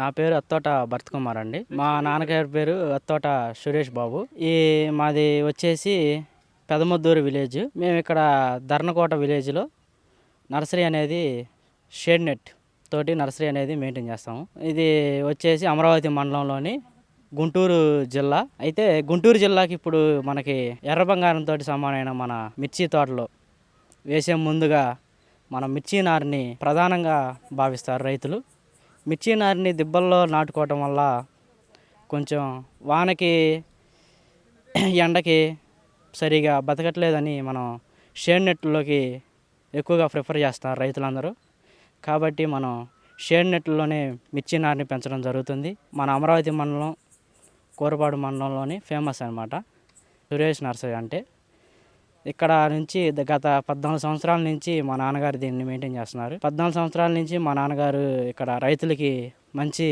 నా పేరు అత్తోట భరత్ కుమార్ అండి. మా నాన్నగారి పేరు అత్తోట సురేష్ బాబు. ఈ మాది వచ్చేసి పెదమద్దూరు విలేజ్. మేము ఇక్కడ ధర్నకోట విలేజ్లో నర్సరీ అనేది షేడ్ నెట్ తోటి నర్సరీ అనేది మెయింటైన్ చేస్తాము. ఇది వచ్చేసి అమరావతి మండలంలోని గుంటూరు జిల్లా. అయితే గుంటూరు జిల్లాకి ఇప్పుడు మనకి ఎర్ర బంగారంతో సమానమైన మన మిర్చి తోటలో వేసే ముందుగా మన మిర్చి నారుని ప్రధానంగా భావిస్తారు రైతులు. మిర్చి నారిని దిబ్బల్లో నాటుకోవటం వల్ల కొంచెం వానకి ఎండకి సరిగా బతకట్లేదని మనం షేడ్ నెట్లోకి ఎక్కువగా ప్రిఫర్ చేస్తారు రైతులందరూ. కాబట్టి మనం షేడ్ నెట్లోనే మిర్చి నారిని పెంచడం జరుగుతుంది. మన అమరావతి మండలం కోరపాడు మండలంలోని ఫేమస్ అనమాట సురేష్ నర్సరీ అంటే ఇక్కడ నుంచి గత పద్నాలుగు సంవత్సరాల నుంచి మా నాన్నగారు దీన్ని మెయింటైన్ చేస్తున్నారు. పద్నాలుగు సంవత్సరాల నుంచి మా నాన్నగారు ఇక్కడ రైతులకి మంచి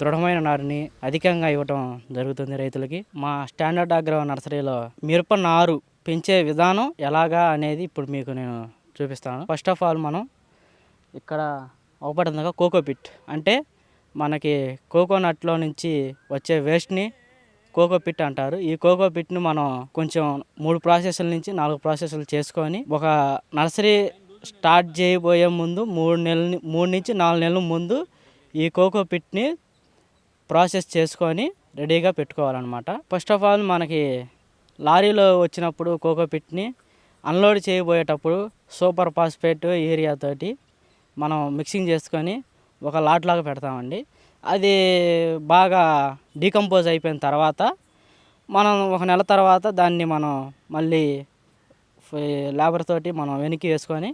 దృఢమైన నారుని అధికంగా ఇవ్వటం జరుగుతుంది రైతులకి. మా స్టాండర్డ్ అగ్రో నర్సరీలో మిరప నారు పెంచే విధానం ఎలాగా అనేది ఇప్పుడు మీకు నేను చూపిస్తాను. ఫస్ట్ ఆఫ్ ఆల్ మనం ఇక్కడ అవపడిందిగా కోకో పిట్ అంటే మనకి కోకోనట్లో నుంచి వచ్చే వేస్ట్ని కోకో పిట్ అంటారు. ఈ కోకో పిట్ను మనం కొంచెం మూడు ప్రాసెస్ల నుంచి నాలుగు ప్రాసెస్లు చేసుకొని ఒక నర్సరీ స్టార్ట్ చేయబోయే ముందు మూడు నెలల మూడు నుంచి నాలుగు నెలల ముందు ఈ కోకో పిట్ని ప్రాసెస్ చేసుకొని రెడీగా పెట్టుకోవాలన్నమాట. ఫస్ట్ ఆఫ్ ఆల్ మనకి లారీలో వచ్చినప్పుడు కోకో పిట్ని అన్లోడ్ చేయబోయేటప్పుడు సూపర్ ఫాస్ఫేట్ యూరియాతోటి మనం మిక్సింగ్ చేసుకొని ఒక లాట్ లాగా పెడతామండి. అది బాగా డీకంపోజ్ అయిపోయిన తర్వాత మనం ఒక నెల తర్వాత దాన్ని మనం మళ్ళీ లేబర్ తోటి మనం వెనక్కి వేసుకొని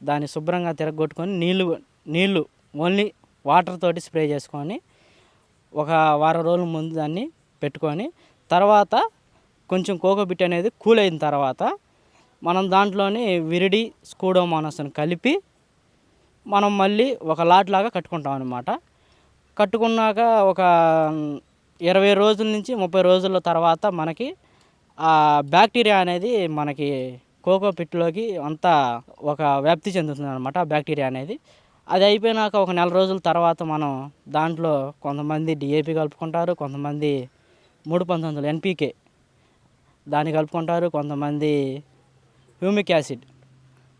దాన్ని శుభ్రంగా తిరగొట్టుకొని నీళ్ళు నీళ్ళు ఓన్లీ వాటర్ తోటి స్ప్రే చేసుకొని ఒక వారం రోజుల ముందు దాన్ని పెట్టుకొని తర్వాత కొంచెం కోకోబిట్ అనేది కూల్ అయిన తర్వాత మనం దాంట్లోని విరిడి స్కూడోమోనస్ని కలిపి మనం మళ్ళీ ఒక లాట్ లాగా కట్టుకుంటాం అనమాట కట్టుకున్నాక ఒక ఇరవై రోజుల నుంచి ముప్పై రోజుల తర్వాత మనకి ఆ బ్యాక్టీరియా అనేది మనకి కోకో పిట్లోకి అంతా ఒక వ్యాప్తి చెందుతుంది అనమాట ఆ బ్యాక్టీరియా అనేది. అది అయిపోయినాక ఒక నెల రోజుల తర్వాత మనం దాంట్లో కొంతమంది డిఏపి కలుపుకుంటారు కొంతమంది మూడు పంతొమ్మిది ఎన్పికే దాన్ని కలుపుకుంటారు కొంతమంది హ్యూమిక్ యాసిడ్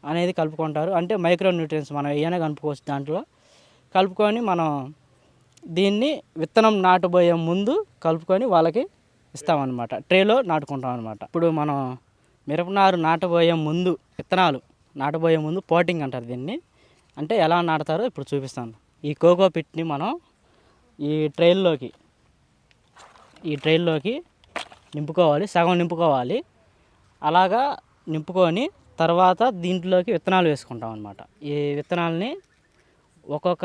అనేది కలుపుకుంటారు. అంటే మైక్రో న్యూట్రియన్స్ మనం ఏమైనా కలుపుకోవచ్చు దాంట్లో. కలుపుకొని మనం దీన్ని విత్తనం నాటబోయే ముందు కలుపుకొని వాళ్ళకి ఇస్తామన్నమాట. ట్రేలో నాటుకుంటాం అనమాట ఇప్పుడు మనం మిరపనారు నాటబోయే ముందు విత్తనాలు నాటబోయే ముందు పోటింగ్ అంటారు దీన్ని. అంటే ఎలా నాటుతారో ఇప్పుడు చూపిస్తాను. ఈ కోకో పిట్ని మనం ఈ ట్రైల్లోకి ఈ ట్రైల్లోకి నింపుకోవాలి సగం నింపుకోవాలి. అలాగా నింపుకొని తర్వాత దీంట్లోకి విత్తనాలు వేసుకుంటాం అనమాట ఈ విత్తనాలని ఒక్కొక్క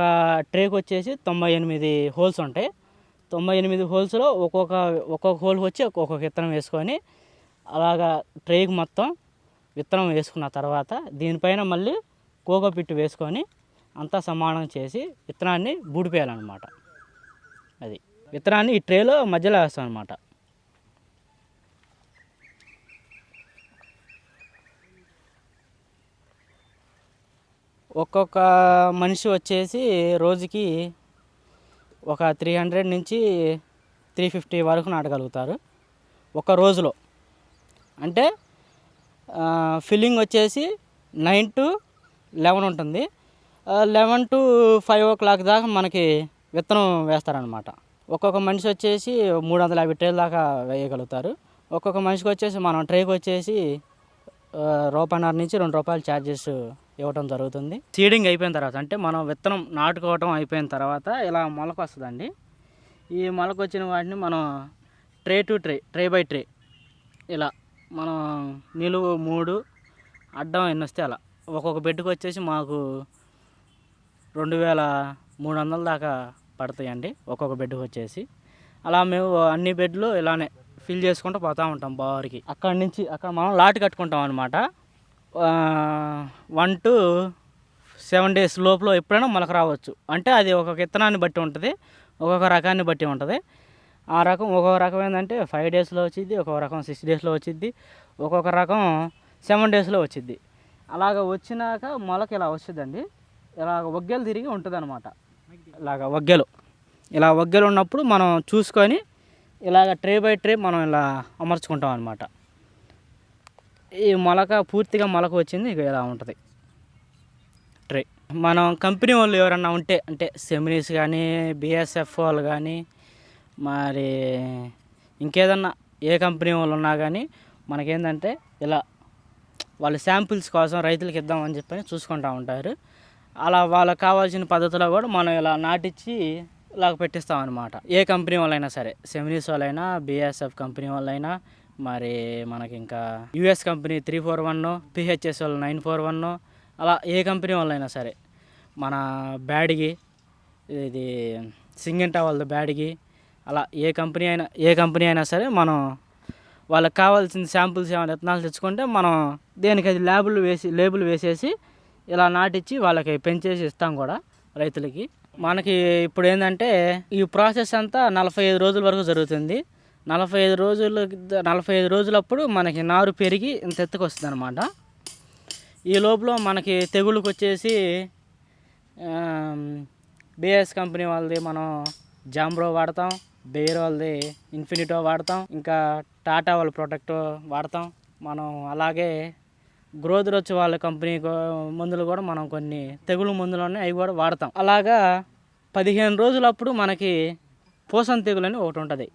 ట్రేకి వచ్చేసి తొంభై ఎనిమిది హోల్స్ ఉంటాయి. తొంభై ఎనిమిది హోల్స్లో ఒక్కొక్క ఒక్కొక్క హోల్ వచ్చి ఒక్కొక్క విత్తనం వేసుకొని అలాగా ట్రేకి మొత్తం విత్తనం వేసుకున్న తర్వాత దీనిపైన మళ్ళీ కోకో పిట్టు వేసుకొని అంతా సమానం చేసి విత్తనాన్ని బూడిపేయాలన్నమాట. అది విత్తనాన్ని ఈ ట్రేలో మధ్యలో వేస్తాం అనమాట ఒక్కొక్క మనిషి వచ్చేసి రోజుకి ఒక త్రీ హండ్రెడ్ నుంచి త్రీ ఫిఫ్టీ వరకు నాటగలుగుతారు ఒక రోజులో. అంటే ఫిల్లింగ్ వచ్చేసి నైన్ టు లెవెన్ ఉంటుంది. Eleven to five o'clock దాకా మనకి విత్తనం వేస్తారనమాట ఒక్కొక్క మనిషి వచ్చేసి మూడు వందల యాభై ట్రేల దాకా వేయగలుగుతారు. ఒక్కొక్క మనిషికి వచ్చేసి మనం ట్రేకి వచ్చేసి రూపాయన్నర నుంచి రెండు రూపాయలు ఛార్జెస్ ఇవ్వటం జరుగుతుంది. సీడింగ్ అయిపోయిన తర్వాత అంటే మనం విత్తనం నాటుకోవటం అయిపోయిన తర్వాత ఇలా మొలక వస్తుందండి. ఈ మొలక వచ్చిన వాటిని మనం tray to tray tray by tray ఇలా మనం నిలువు మూడు అడ్డం ఎన్ని వస్తే అలా. ఒక్కొక్క బెడ్కి వచ్చేసి మాకు రెండు వేల మూడు వందల దాకా పడతాయండి ఒక్కొక్క బెడ్కి వచ్చేసి. అలా మేము అన్ని బెడ్లు ఇలానే ఫిల్ చేసుకుంటూ పోతూ ఉంటాం బావరికి అక్కడి నుంచి అక్కడ మనం లాట్ కట్టుకుంటాం అనమాట వన్ టు సెవెన్ డేస్ లోపల ఎప్పుడైనా మొలక రావచ్చు. అంటే అది ఒక్కొక్క విత్తనాన్ని బట్టి ఉంటుంది ఒక్కొక్క రకాన్ని బట్టి ఉంటుంది. ఆ రకం ఒక్కొక్క రకం ఏంటంటే ఫైవ్ డేస్లో వచ్చింది ఒక్కొక్క రకం సిక్స్ డేస్లో వచ్చింది ఒక్కొక్క రకం సెవెన్ డేస్లో వచ్చింది అలాగ వచ్చినాక మొలక ఇలా వస్తుందండి. ఇలాగ ఒగ్గెలు తిరిగి ఉంటుంది అనమాట ఇలాగ ఒగ్గెలు ఇలా ఒగ్గలు ఉన్నప్పుడు మనం చూసుకొని ఇలాగ ట్రే బై ట్రే మనం ఇలా అమర్చుకుంటాం అనమాట ఈ మొలక పూర్తిగా మొలక వచ్చింది ఇక ఇలా ఉంటుంది. ట్రే. మనం కంపెనీ వాళ్ళు ఎవరన్నా ఉంటే అంటే సెమినీస్ కానీ బిఎస్ఎఫ్ వాళ్ళు కానీ మరి ఇంకేదన్నా ఏ కంపెనీ వాళ్ళు ఉన్నా కానీ మనకేంటంటే ఇలా వాళ్ళ శాంపిల్స్ కోసం రైతులకు ఇద్దామని చెప్పి చూసుకుంటూ ఉంటారు. అలా వాళ్ళకి కావాల్సిన పద్ధతిలో కూడా మనం ఇలా నాటించి లాగా పెట్టిస్తాం అనమాట ఏ కంపెనీ వాళ్ళైనా సరే. సెమినీస్ వాళ్ళైనా బిఎస్ఎఫ్ కంపెనీ వాళ్ళైనా మరి మనకి ఇంకా US company three four one PHS వాళ్ళు నైన్ ఫోర్ వన్ అలా ఏ కంపెనీ వాళ్ళైనా సరే. మన బ్యాడ్కి ఇది సింగంటా వాళ్ళ బ్యాడ్కి అలా ఏ కంపెనీ అయినా ఏ కంపెనీ అయినా సరే మనం వాళ్ళకి కావాల్సిన శాంపుల్స్ ఏమైనా విత్తనాలు తెచ్చుకుంటే మనం దేనికి అది లేబుల్ వేసి లేబుల్ వేసేసి ఇలా నాటించి వాళ్ళకి పెంచేసి ఇస్తాం కూడా రైతులకి. మనకి ఇప్పుడు ఏంటంటే ఈ ప్రాసెస్ అంతా నలభై ఐదు రోజుల వరకు జరుగుతుంది. నలభై ఐదు రోజులు నలభై ఐదు రోజులప్పుడు మనకి నారు పెరిగి ఇంత ఎత్తుకు వస్తుంది అనమాట ఈ లోపల మనకి తెగుళ్ళకి వచ్చేసి బిఎస్ కంపెనీ వాళ్ళది మనం జాంబ్రో వాడతాం బేర్ వాళ్ళది ఇన్ఫినిటో వాడతాం ఇంకా టాటా వాళ్ళ ప్రొడక్ట్ వాడతాం. మనం అలాగే గ్రోత్ వచ్చి వాళ్ళ కంపెనీ కో- మందులు కూడా మనం కొన్ని తెగులు మందులు ఉన్నాయి అవి కూడా వాడతాం. అలాగా పదిహేను రోజులప్పుడు మనకి పూసం తెగులు అని ఒకటి ఉంటుంది.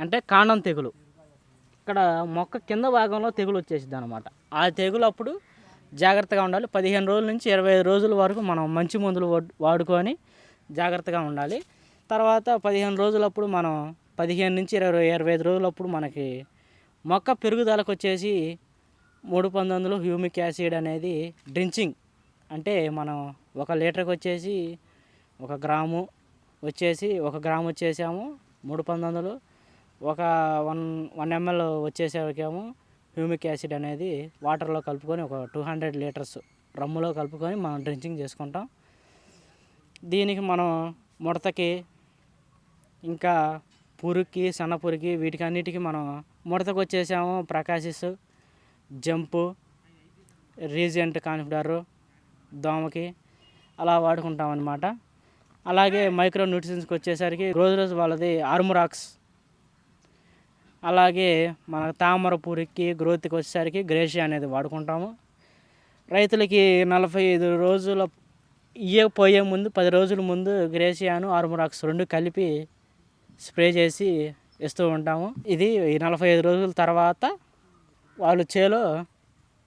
అంటే కాండం తెగులు. ఇక్కడ మొక్క కింద భాగంలో తెగులు వచ్చేసింది అనమాట ఆ తెగులు అప్పుడు జాగ్రత్తగా ఉండాలి. పదిహేను రోజుల నుంచి ఇరవై ఐదు రోజుల వరకు మనం మంచి మందులు వాడుకొని జాగ్రత్తగా ఉండాలి. తర్వాత పదిహేను రోజులప్పుడు మనం పదిహేను నుంచి ఇరవై ఇరవై ఐదు రోజులప్పుడు మనకి మొక్క పెరుగుదలకు వచ్చేసి మూడు పంతొమ్మిదిలో హ్యూమిక్ యాసిడ్ అనేది డ్రించింగ్. అంటే మనం ఒక లీటర్కి వచ్చేసి ఒక గ్రాము వచ్చేసి ఒక గ్రాము వచ్చేసాము. మూడు పంతొమ్మిదిలు ఒక వన్ వన్ ఎంఎల్ వచ్చేసేకేమో హ్యూమిక్ యాసిడ్ అనేది వాటర్లో కలుపుకొని ఒక టూ హండ్రెడ్ లీటర్స్ రమ్ములో కలుపుకొని మనం డ్రించింగ్ చేసుకుంటాం. దీనికి మనం ముడతకి ఇంకా పురుక్కి సన్నపురికి వీటికి అన్నిటికీ మనం ముడతకు వచ్చేసాము ప్రకాశిస్ జంపు రీజెంట్ కాన్ఫిడర్ దోమకి అలా వాడుకుంటాం అనమాట అలాగే మైక్రో న్యూట్రిషన్స్కి వచ్చేసరికి రోజు రోజు వాళ్ళది ఆర్మురాక్స్. అలాగే మన తామర పూరికి గ్రోత్కి వచ్చేసరికి గ్రేషియా అనేది వాడుకుంటాము. రైతులకి నలభై ఐదు రోజుల ఇయ్య పోయే ముందు పది రోజుల ముందు గ్రేషియాను ఆర్మురాక్స్ రెండు కలిపి స్ప్రే చేసి ఇస్తూ ఉంటాము. ఇది ఈ నలభై ఐదు రోజుల తర్వాత వాళ్ళు చేలో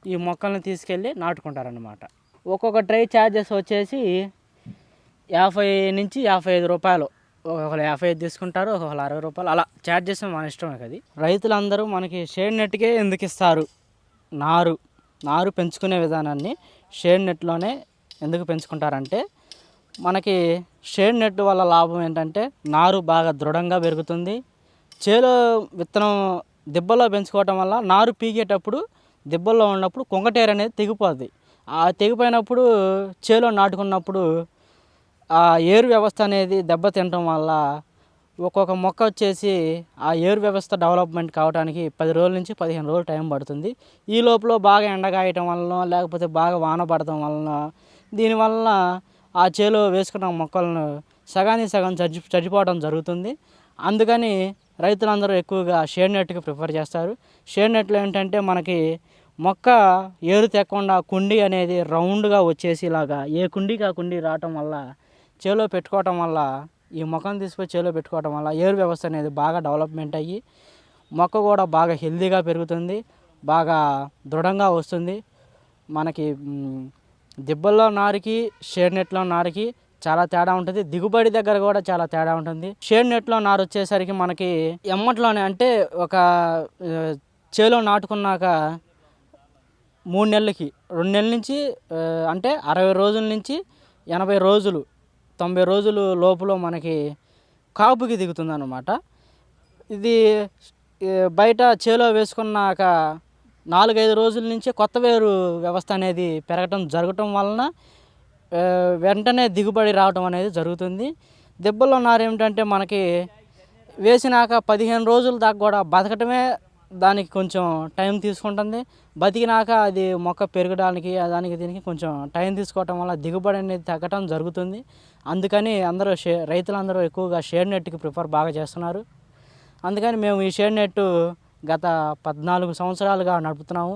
ఈ మొక్కల్ని తీసుకెళ్ళి నాటుకుంటారనమాట ఒక్కొక్క ట్రై ఛార్జెస్ వచ్చేసి యాభై నుంచి యాభై ఐదు రూపాయలు. ఒకళ్ళు యాభై ఐదు తీసుకుంటారు ఒకళ్ళు అరవై రూపాయలు. అలా ఛార్జెస్ మన ఇష్టం అది. రైతులందరూ మనకి షేడ్ నెట్కే ఎందుకు ఇస్తారు? నారు నారు పెంచుకునే విధానాన్ని షేడ్ నెట్లోనే ఎందుకు పెంచుకుంటారంటే మనకి షేడ్ నెట్ వల్ల లాభం ఏంటంటే నారు బాగా దృఢంగా పెరుగుతుంది. చేలో విత్తనం దిబ్బలో పెంచుకోవటం వల్ల నారు పీకేటప్పుడు దిబ్బల్లో ఉన్నప్పుడు కొంగటేరు అనేది తెగిపోద్ది. ఆ తెగిపోయినప్పుడు చేలో నాటుకున్నప్పుడు ఆ ఏరు వ్యవస్థ అనేది దెబ్బతినటం వల్ల ఒక్కొక్క మొక్క వచ్చేసి ఆ ఏరు వ్యవస్థ డెవలప్మెంట్ కావడానికి పది రోజుల నుంచి పదిహేను రోజులు టైం పడుతుంది. ఈ లోపల బాగా ఎండగాయటం వలన లేకపోతే బాగా వాన పడటం వలన దీనివల్ల ఆ చేలో వేసుకున్న మొక్కలను సగానికి సగం చచ్చి చచ్చిపోవడం జరుగుతుంది. అందుకని రైతులందరూ ఎక్కువగా షేడ్ నెట్కి ప్రిఫర్ చేస్తారు. షేడ్ నెట్లో ఏంటంటే మనకి మొక్క ఏరు తెక్కకుండా కుండి అనేది రౌండ్గా వచ్చేసి ఇలాగా ఏ కుండీకి ఆ కుండీ రావటం వల్ల చేలో పెట్టుకోవటం వల్ల ఈ మొక్కను తీసుకొని చేలో పెట్టుకోవటం వల్ల ఏరు వ్యవస్థ అనేది బాగా డెవలప్మెంట్ అయ్యి మొక్క కూడా బాగా హెల్తీగా పెరుగుతుంది బాగా దృఢంగా వస్తుంది. మనకి దిబ్బల్లో నారికి షేడ్ నెట్లో నారికి చాలా తేడా ఉంటుంది. దిగుబడి దగ్గర కూడా చాలా తేడా ఉంటుంది. షేడ్ నెట్లో నారు వచ్చేసరికి మనకి ఎమ్మట్లోనే అంటే ఒక చేలో నాటుకున్నాక మూడు నెలలకి రెండు నెలల నుంచి అంటే అరవై రోజుల నుంచి ఎనభై రోజులు తొంభై రోజులు లోపల మనకి కాపుకి దిగుతుంది అనమాట ఇది బయట చేలో వేసుకున్నాక నాలుగైదు రోజుల నుంచి కొత్త వేరు వ్యవస్థ అనేది పెరగటం జరగటం వలన వెంటనే దిగుబడి రావటం అనేది జరుగుతుంది. దెబ్బల్లో నారు ఏమిటంటే మనకి వేసినాక పదిహేను రోజుల దాకా కూడా బతకటమే దానికి కొంచెం టైం తీసుకుంటుంది. బతికినాక అది మొక్క పెరగడానికి దానికి దీనికి కొంచెం టైం తీసుకోవటం వల్ల దిగుబడి అనేది తగ్గటం జరుగుతుంది. అందుకని అందరూ షే రైతులందరూ ఎక్కువగా షేడ్ నెట్కి ప్రిఫర్ బాగా చేస్తున్నారు. అందుకని మేము ఈ షేడ్ నెట్ గత పద్నాలుగు సంవత్సరాలుగా నడుపుతున్నాము.